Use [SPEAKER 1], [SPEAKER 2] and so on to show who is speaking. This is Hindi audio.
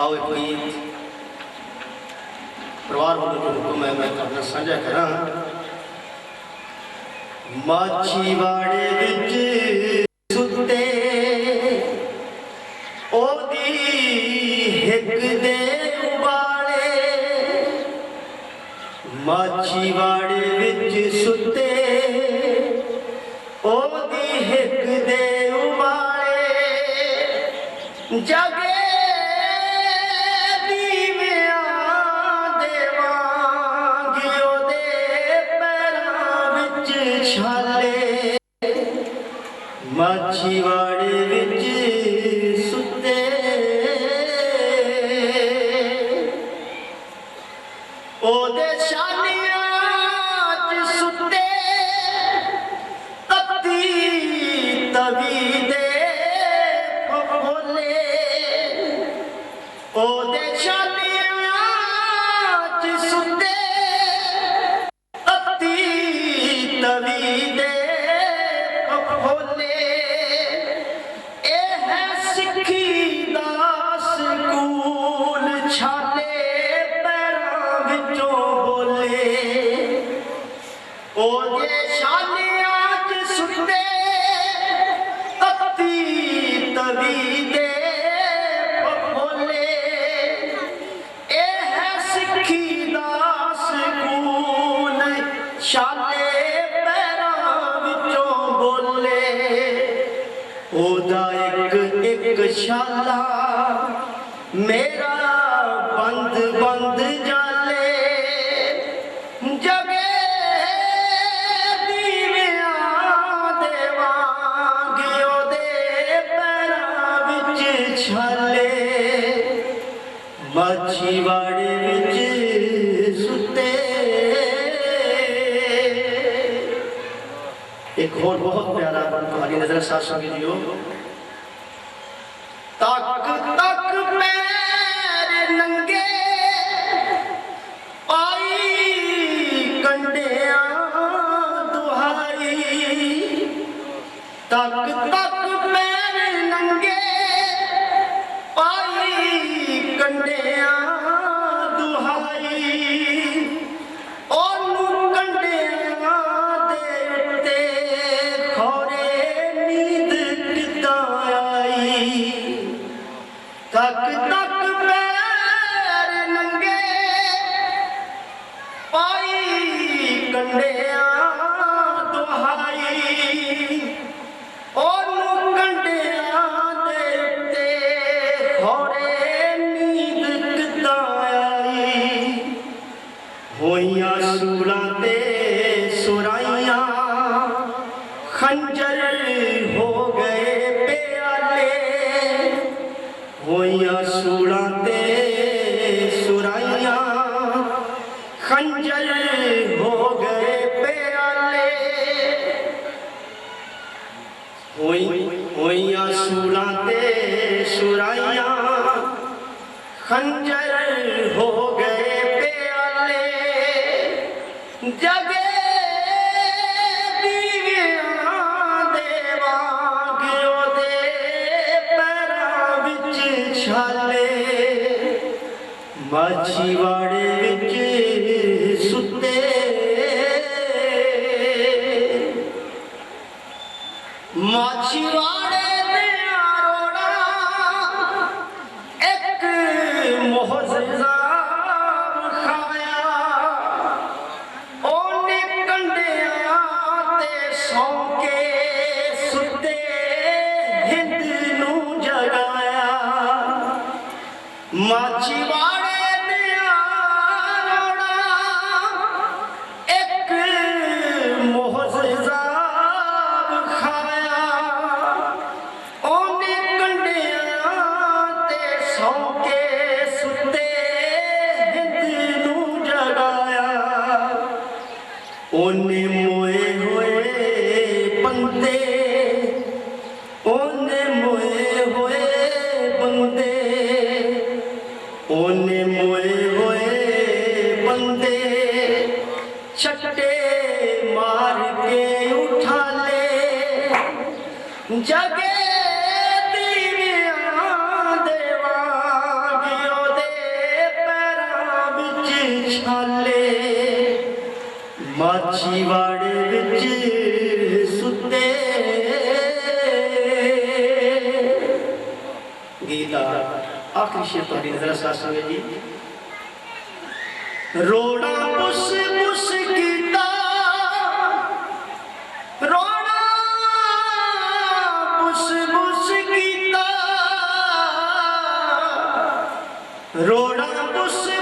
[SPEAKER 1] आओ अपनी परिवार वालों के हुक्म है मैं तो अपना साझा करा। माछीवाड़े बिच सुते दे उबाले माछीवाड़े बिच सुते, ओदी हिक दे उबाले जग വാഴ शाले पैरों विचों बोले। ओदा एक एक शाला, मेरा बंद बंद जाले। जगे पैरों विच छाले। मछी वाले ਇੱਕ ਹੋਰ ਬਹੁਤ ਪਿਆਰਾ ਤੁਹਾਡੀ ਨਜ਼ਰ ਸਾਥ ਸੰਗੀ ਜੀਓ ਤੱਕ ਤੱਕ ਪੈਰ ਨੰਗੇ ਆਈ ਕੰਡਿਆਂ ਦੁਹਾਈ ਤੱਕ ਤੱਕ ਪੈਰ ਨੰਗੇ ਆਈ ਕੰਡੇ खंजर हो गए प्याले होया सूड़ा ते सुराइया। खंजर हो गए प्याले होया सूड़ा ते सुराइया। खंजर हो गए प्याले जगे ਮਾਛੀਵਾੜੇ ਵਿੱਚ ਸੁੱਤੇ। ਮਾਛੀਵਾੜੇ ਤੇ ਆਰੋੜਾ ਇੱਕ ਮੁਹਜ਼ਜ਼ਾ ਖਾਇਆ। ਉਹਨੇ ਕੰਡਿਆਂ ਤੇ ਸੌਂ ਕੇ ਸੁੱਤੇ, ਹਿੰਦ ਨੂੰ ਜਗਾਇਆ। ਮਾਛੀਵਾੜੇ जगे ਮਾਛੀਵਾੜੇ ਵਿੱਚ ਸੁੱਤੇ ਗੀਤਾ ਆਖਰੀ ਸ਼ੇਰ ਤੁਹਾਡੀ ਨਜ਼ਰ ਸਾਸੂਏ ਜੀ ਰੋੜਾ ਪੁੱਛ do Senhor.